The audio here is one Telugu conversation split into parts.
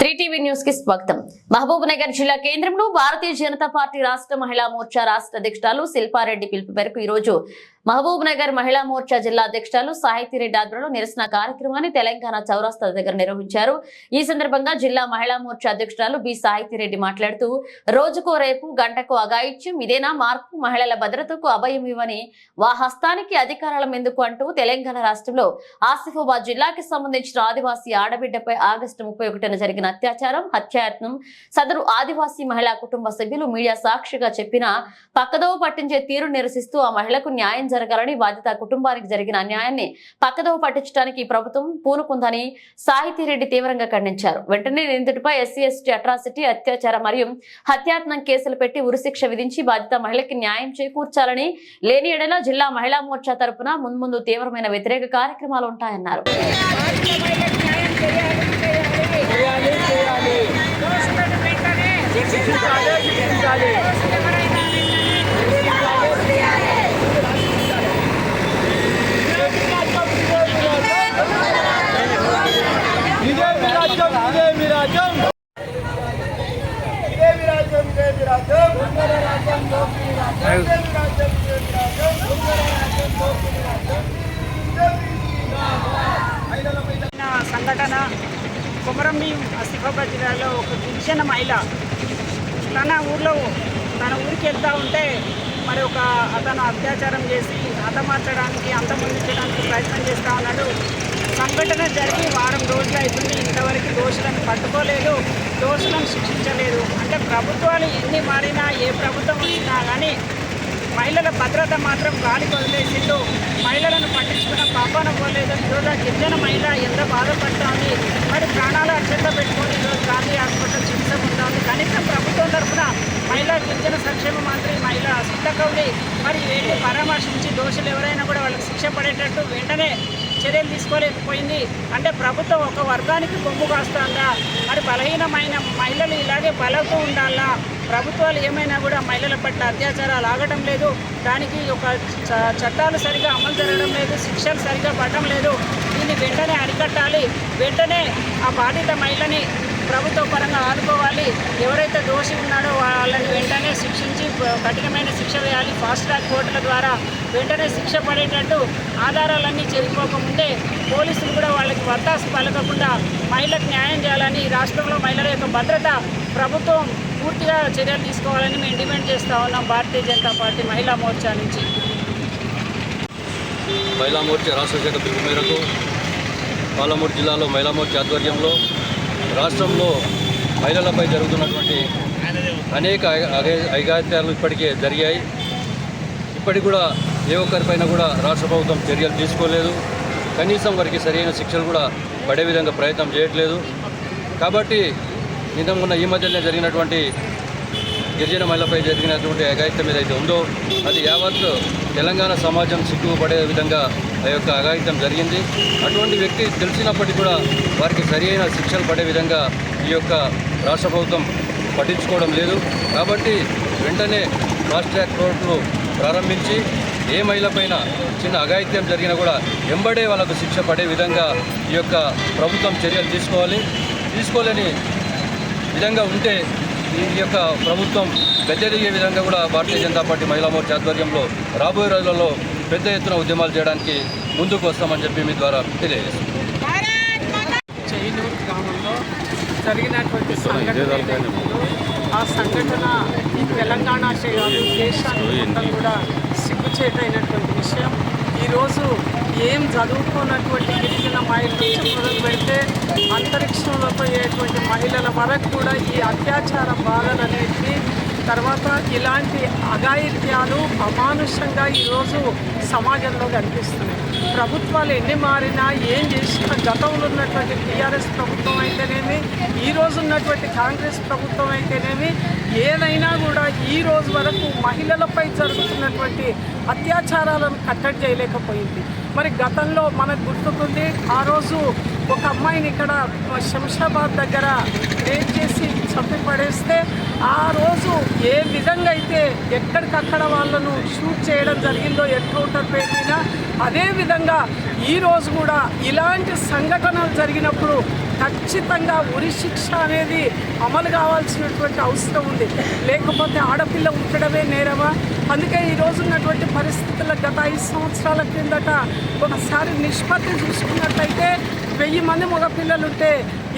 త్రీ న్యూస్కి స్వాగతం. మహబూబ్ నగర్ జిల్లా కేంద్రంలో భారతీయ జనతా పార్టీ రాష్ట్ర మహిళా మోర్చా రాష్ట్ర అధ్యక్షురాలు శిల్పారెడ్డి పిలుపు మేరకు ఈ రోజు మహబూబ్ నగర్ మహిళా మోర్చా జిల్లా అధ్యక్షురాలు సాహితీరెడ్డి ఆధ్వర్యంలో నిరసన కార్యక్రమాన్ని తెలంగాణ చౌరాస్తా దగ్గర నిర్వహించారు. ఈ సందర్భంగా జిల్లా మహిళా మోర్చా అధ్యక్షురాలు బి సాహితీరెడ్డి మాట్లాడుతూ రోజుకో రేపు గంటకు అగాయిత్యం ఇదేనా మార్పు? మహిళల భద్రతకు అభయం ఇవ్వని వా హస్తానికి అధికారాలం ఎందుకు అంటూ తెలంగాణ రాష్ట్రంలో ఆసిఫాబాద్ జిల్లాకి సంబంధించిన ఆదివాసీ ఆడబిడ్డపై ఆగస్టు ముప్పై ఒకటిన జరిగిన అత్యాచారం హత్యాయత్నం సదరు ఆదివాసీ మహిళా కుటుంబ సభ్యులు మీడియా సాక్షిగా చెప్పిన పక్కదోవ పట్టించే తీరు నిరసిస్తూ ఆ మహిళకు న్యాయం జరగాలని బాధిత కుటుంబానికి జరిగిన అన్యాయాన్ని పక్కదోవ పట్టించడానికి ప్రభుత్వం పూనుకుందని సాహితీరెడ్డి తీవ్రంగా ఖండించారు. వెంటనే నిందితుడిపై ఎస్సీ ఎస్టీ అట్రాసిటీ అత్యాచారం మరియు హత్యాత్నం కేసులు పెట్టి ఉరిశిక్ష విధించి బాధిత మహిళకి న్యాయం చేకూర్చాలని లేని ఎడల జిల్లా మహిళా మోర్చా తరపున మున్ముందు తీవ్రమైన వ్యతిరేక కార్యక్రమాలు ఉంటాయన్నారు. చేయాలి. చేయాలి శిక్షించాలి శిక్షించాలి ఇదే మీ రాజ్యం ఇదే మీ రాజ్యం ఇదే మీ రాజ్యం ఇదే మీ రాజ్యం ఇదే మీ రాజ్యం ఇదే మీ రాజ్యం ఇదే మీ రాజ్యం మహిళలపై జరిగిన సంఘటన కొమరంభీం ఆసిఫాబాద్ జిల్లాలో ఒక గిరిజన మహిళ తన ఊర్లో తన ఊరికి వెళ్తూ ఉంటే మరి ఒక అతను అత్యాచారం చేసి హతమార్చడానికి అంతమొందించడానికి ప్రయత్నం చేస్తూ ఉన్నాడు. సంఘటన జరిగి వారం రోజులు అవుతుంది. ఇంతవరకు దోషులను పట్టుకోలేదు దోషులను శిక్షించలేదు. అంటే ప్రభుత్వాలు ఎన్ని మారినా ఏ ప్రభుత్వం వచ్చినా కానీ మహిళల భద్రత మాత్రం గాలికి వదిలేసిండు. మహిళలను పట్టించుకున్న పాపాన పోలేదు ఈరోజు గిరిజన మహిళ ఎంత బాధపడుతోంది. మరి ప్రాణాలు అక్షంత పెట్టుకొని ఈరోజు గాంధీ హాస్పిటల్ చికిత్స పొందుతోంది కనీసం ప్రభుత్వం తరఫున మహిళా గిరిజన సంక్షేమ మంత్రి మహిళ సీతకౌడి మరి వెళ్ళి పరామర్శించి దోషులు ఎవరైనా కూడా వాళ్ళకి శిక్ష పడేటట్టు వెంటనే చర్యలు తీసుకోలేకపోయింది. అంటే ప్రభుత్వం ఒక వర్గానికి బొమ్ము కాస్తుందా? మరి బలహీనమైన మహిళలు ఇలాగే బలవుతూ ఉండాలా? ప్రభుత్వాలు ఏమైనా కూడా మహిళల పట్ల అత్యాచారాలు ఆగటం లేదు. దానికి ఒక చ- చట్టాలు సరిగా అమలు జరగడం లేదు. శిక్షలు సరిగా పడడం లేదు. దీన్ని వెంటనే అరికట్టాలి. వెంటనే ఆ బాధిత మహిళని ప్రభుత్వ పరంగా ఆదుకోవాలి. ఎవరైతే దోషి ఉన్నాడో వాళ్ళని వెంటనే శిక్షించి కఠినమైన శిక్ష వేయాలి. ఫాస్ట్ ట్రాక్ కోర్టుల ద్వారా వెంటనే శిక్ష పడేటట్టు ఆధారాలన్నీ చెరిపోకముందే పోలీసులు కూడా వాళ్ళకి వత్తాసు పలకకుండా మహిళకు న్యాయం చేయాలని రాష్ట్రంలో మహిళల యొక్క భద్రత ప్రభుత్వం పూర్తిగా చర్యలు తీసుకోవాలని మేము డిమాండ్ చేస్తా ఉన్నాం భారతీయ జనతా పార్టీ మహిళా మోర్చా నుంచి. మహిళా మోర్చా రాష్ట్ర శాఖ పిలుపు మేరకు పాలమూరు జిల్లాలో మహిళా మోర్చా ఆధ్వర్యంలో రాష్ట్రంలో మహిళలపై జరుగుతున్నటువంటి అనేక అగ- ఇప్పటికే జరిగాయి. ఇప్పటికి కూడా ఏ ఒక్కరిపైన కూడా రాష్ట్ర ప్రభుత్వం చర్యలు తీసుకోలేదు. కనీసం వారికి సరైన శిక్షలు కూడా పడే విధంగా ప్రయత్నం చేయట్లేదు. కాబట్టి నిన్న మొన్న ఈ మధ్యనే జరిగినటువంటి గిరిజన మహిళపై జరిగినటువంటి అఘాయిత్యం ఏదైతే ఉందో అది యావత్ తెలంగాణ సమాజం సిగ్గుపడే విధంగా ఆ యొక్క అఘాయిత్యం జరిగింది. అటువంటి వ్యక్తి తెలిసినప్పటికీ కూడా వారికి సరియైన శిక్షలు పడే విధంగా ఈ యొక్క రాష్ట్ర ప్రభుత్వం పట్టించుకోవడం లేదు. కాబట్టి వెంటనే ఫాస్ట్ ట్రాక్ కోర్టులు ప్రారంభించి ఏ మహిళపైన చిన్న అఘాయిత్యం జరిగినా కూడా వెంబడే వాళ్ళకు శిక్ష పడే విధంగా ఈ యొక్క ప్రభుత్వం చర్యలు తీసుకోవాలి. తీసుకోలేని విధంగా ఉంటే ఈ యొక్క ప్రభుత్వం గద్దెదిగే విధంగా కూడా భారతీయ జనతా పార్టీ మహిళా మోర్చా ఆధ్వర్యంలో రాబోయే రోజులలో పెద్ద ఎత్తున ఉద్యమాలు చేయడానికి ముందుకు వస్తామని చెప్పి మీ ద్వారా తెలియజేస్తున్నాం. చైనూరు గ్రామంలో జరిగినటువంటి ఆ సంఘటన ఈ తెలంగాణ కూడా సిగ్గుచేటైనటువంటి విషయం. ఈరోజు ఏం చదువుకున్నటువంటి గిరిజన మహిళలు నుంచి మొదలు పెడితే అంతరిక్షంలో పోయేటువంటి మహిళల వరకు కూడా ఈ అత్యాచార బాధలు అనేవి తర్వాత ఇలాంటి అఘాయిత్యాలు అమానుషంగా ఈరోజు సమాజంలో కనిపిస్తున్నాయి. ప్రభుత్వాలు ఎన్ని మారినా ఏం చేసినా గతంలో ఉన్నటువంటి టీఆర్ఎస్ ప్రభుత్వం అయితేనేమి ఈరోజు ఉన్నటువంటి కాంగ్రెస్ ప్రభుత్వం అయితేనేమి ఏదైనా కూడా ఈ రోజు వరకు మహిళలపై జరుగుతున్నటువంటి అత్యాచారాలను కట్టడి చేయలేకపోయింది. మరి గతంలో మనకు గుర్తుకుంది ఆ రోజు ఒక అమ్మాయిని ఇక్కడ శంషాబాద్ దగ్గర రేప్ చేసి చంపి పడేస్తే ఆ రోజు ఏ విధంగా అయితే ఎక్కడికక్కడ వాళ్ళను షూట్ చేయడం జరిగిందో ఎన్కౌంటర్ పెట్టినా అదేవిధంగా ఈరోజు కూడా ఇలాంటి సంఘటనలు జరిగినప్పుడు ఖచ్చితంగా ఉరి శిక్ష అనేది అమలు కావాల్సినటువంటి అవసరం ఉంది. లేకపోతే ఆడపిల్ల ఉంచడమే నేరమా? అందుకే ఈ రోజు ఉన్నటువంటి పరిస్థితుల గత ఐదు సంవత్సరాల క్రిందట ఒకసారి నిష్పత్తి చూసుకున్నట్లయితే వెయ్యి మంది మగపిల్లలు ఉంటే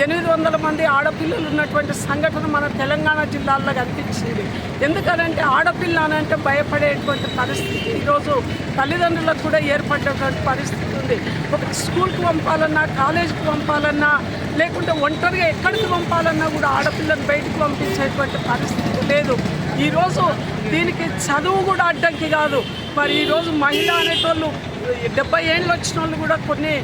ఎనిమిది వందల మంది ఆడపిల్లలు ఉన్నటువంటి సంఘటన మన తెలంగాణ జిల్లాల్లో కనిపించింది. ఎందుకనంటే ఆడపిల్ల అనంటే భయపడేటువంటి పరిస్థితి. ఈరోజు తల్లిదండ్రులకు కూడా ఏర్పడేటువంటి పరిస్థితి ఉంది. ఒక స్కూల్కి పంపాలన్నా కాలేజీకి పంపాలన్నా లేకుంటే ఒంటరిగా ఎక్కడికి పంపాలన్నా కూడా ఆడపిల్లను బయటకు పంపించేటువంటి పరిస్థితి లేదు. ఈరోజు దీనికి చదువు కూడా అడ్డంకి కాదు. మరి ఈరోజు మహిళ అనేటోళ్ళు డెబ్బై ఏళ్ళు వచ్చిన వాళ్ళు కూడా కొన్ని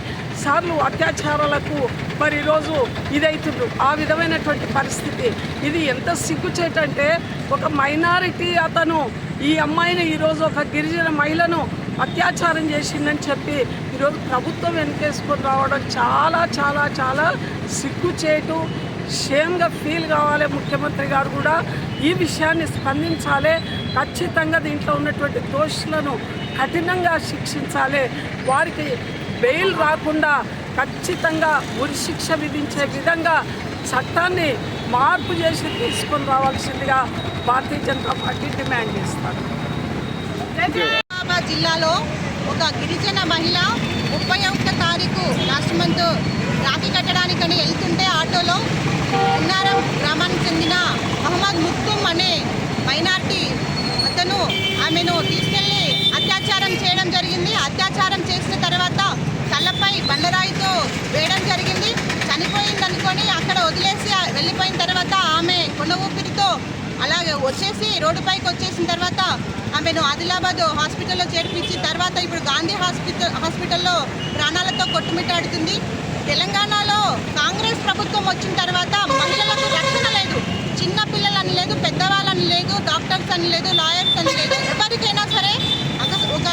సార్లు అత్యాచారాలకు మరి ఈరోజు ఇదవుతుండ్రు ఆ విధమైనటువంటి పరిస్థితి. ఇది ఎంత సిగ్గుచేటంటే ఒక మైనారిటీ అతను ఈ అమ్మాయిని ఈరోజు ఒక గిరిజన మహిళను అత్యాచారం చేసిందని చెప్పి ఈరోజు ప్రభుత్వం వెనకేసుకొని రావడం చాలా చాలా చాలా సిగ్గుచేటు షేమ్గా ఫీల్ కావాలి ముఖ్యమంత్రి గారు కూడా. ఈ విషయాన్ని స్పందించాలి. ఖచ్చితంగా దీంట్లో ఉన్నటువంటి దోషులను కఠినంగా శిక్షించాలి. వారికి బెయిల్ రాకుండా ఖచ్చితంగా ఉరిశిక్ష విధించే విధంగా చట్టాన్ని మార్పు చేసి తీసుకొని రావాల్సిందిగా భారతీయ జనతా పార్టీ డిమాండ్ చేస్తారు. నిజామాబాద్ జిల్లాలో ఒక గిరిజన మహిళ ముప్పై ఒకటో తారీఖు లాస్ట్ మంత్ రాఖీ కట్టడానికని వెళ్తుంటే ఆటోలో ఉన్నారం గ్రామానికి చెందిన మహమ్మద్ ముక్తుమ్ అనే మైనార్టీ అతను ఆమెను తీసుకెళ్ళి అత్యాచారం చేయడం జరిగింది. అలాగే వచ్చేసి రోడ్డుపైకి వచ్చేసిన తర్వాత ఆమెను ఆదిలాబాద్ హాస్పిటల్లో చేర్పించి తర్వాత ఇప్పుడు గాంధీ హాస్పిటల్ హాస్పిటల్లో ప్రాణాలతో కొట్టుమిట్టాడుతుంది. తెలంగాణలో కాంగ్రెస్ ప్రభుత్వం వచ్చిన తర్వాత మహిళలకు రక్షణ లేదు. చిన్న పిల్లలని లేదు పెద్దవాళ్ళని లేదు డాక్టర్స్ అని లేదు లాయర్స్ అని లేదు. ఎవరికైనా సరే ఒక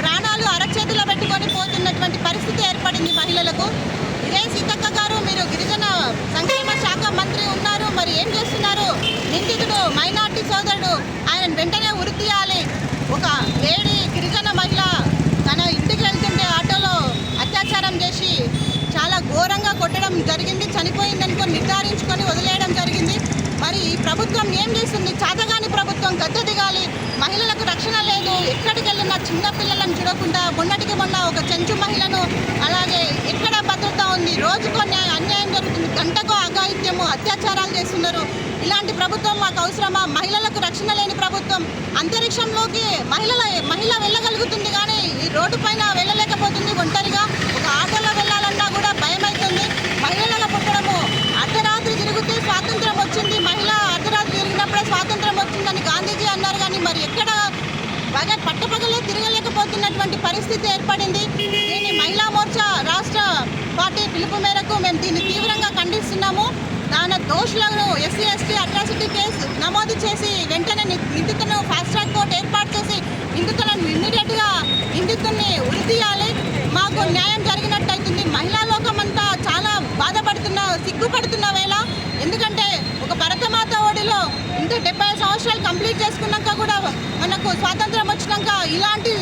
ప్రాణాలు అరచేతిలో పెట్టుకొని పోతున్నటువంటి పరిస్థితి ఏర్పడింది మహిళలకు ఇదే సీతక్క గారు మీరు గిరిజన సంక్షేమ శాఖ మంత్రి ఉన్నారు మరి ఏం చేస్తున్నారు నిందితుడు మైనార్టీ సోదరుడు. ఆయన వెంటనే ఉరి తీయాలి. ఒక లేడీ గిరిజన మహిళ తన ఇంటికి వెళ్తుంటే ఆటోలో అత్యాచారం చేసి చాలా ఘోరంగా కొట్టడం జరిగింది. చనిపోయిందనుకో నిర్ధారించుకొని వదిలేయడం జరిగింది. మరి ఈ ప్రభుత్వం ఏం చేస్తుంది? చాతగాని ప్రభుత్వం గద్దె దిగాలి. మహిళలకు రక్షణ లేదు. ఎక్కడికి వెళ్ళినా చిన్న పిల్లలను చూడకుండా మొన్నటికి మొన్న ఒక చెంచు మహిళను అలాగే ఎక్కడ భద్రత ఉంది? రోజుకో అన్యాయం జరుగుతుంది. గంటకో అఘాయిత్యము అత్యాచారాలు ఇలాంటి ప్రభుత్వం మాకు అవసరమా? మహిళలకు రక్షణ లేని ప్రభుత్వం అంతరిక్షంలోకి మహిళల మహిళ వెళ్ళగలుగుతుంది కానీ ఈ రోడ్డు పైన వెళ్ళలేకపోతుంది. ఒంటరిగా ఒక ఆటోలో వెళ్ళాలన్నా కూడా భయం అవుతుంది మహిళల పుట్టడము అర్ధరాత్రి తిరిగితే స్వాతంత్రం వచ్చింది. మహిళ అర్ధరాత్రి తిరిగినప్పుడే స్వాతంత్రం వచ్చిందని గాంధీజీ అన్నారు కానీ మరి ఎక్కడ బాగా పట్టపగలే తిరగలేకపోతున్నటువంటి పరిస్థితి ఏర్పడింది. దీన్ని మహిళా మోర్చా రాష్ట్ర పార్టీ పిలుపు మేరకు మేము దీన్ని తీవ్రంగా ఖండిస్తున్నాము. ఆయన దోషులను ఎస్సీ ఎస్టీ అట్రాసిటీ కేసు నమోదు చేసి వెంటనే నిందితులను ఫాస్ట్ ట్రాక్ కోర్టు ఏర్పాటు చేసి నిందితులను ఇమ్మీడియట్గా నిందితుల్ని ఉరి తీయాలి. మాకు న్యాయం జరిగినట్టయితుంది మహిళా లోకం అంతా చాలా బాధపడుతున్న సిగ్గుపడుతున్న వేళ. ఎందుకంటే ఒక భరతమాత ఒడిలో ఇంత డెబ్బై సంవత్సరాలు కంప్లీట్ చేసుకున్నాక కూడా మనకు స్వాతంత్రం వచ్చినాక ఇలాంటి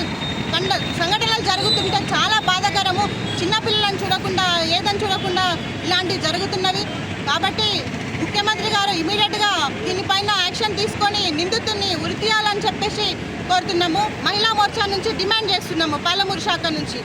సంఘటనలు జరుగుతుంటే చూడకుండా చూడకుండా ఇలాంటివి జరుగుతున్నవి. కాబట్టి ముఖ్యమంత్రి గారు ఇమీడియట్గా దీనిపైన యాక్షన్ తీసుకొని నిందితుల్ని ఉరి తీయాలని చెప్పేసి కోరుతున్నాము. మహిళా మోర్చా నుంచి డిమాండ్ చేస్తున్నాము పాలమూరు శాఖ నుంచి.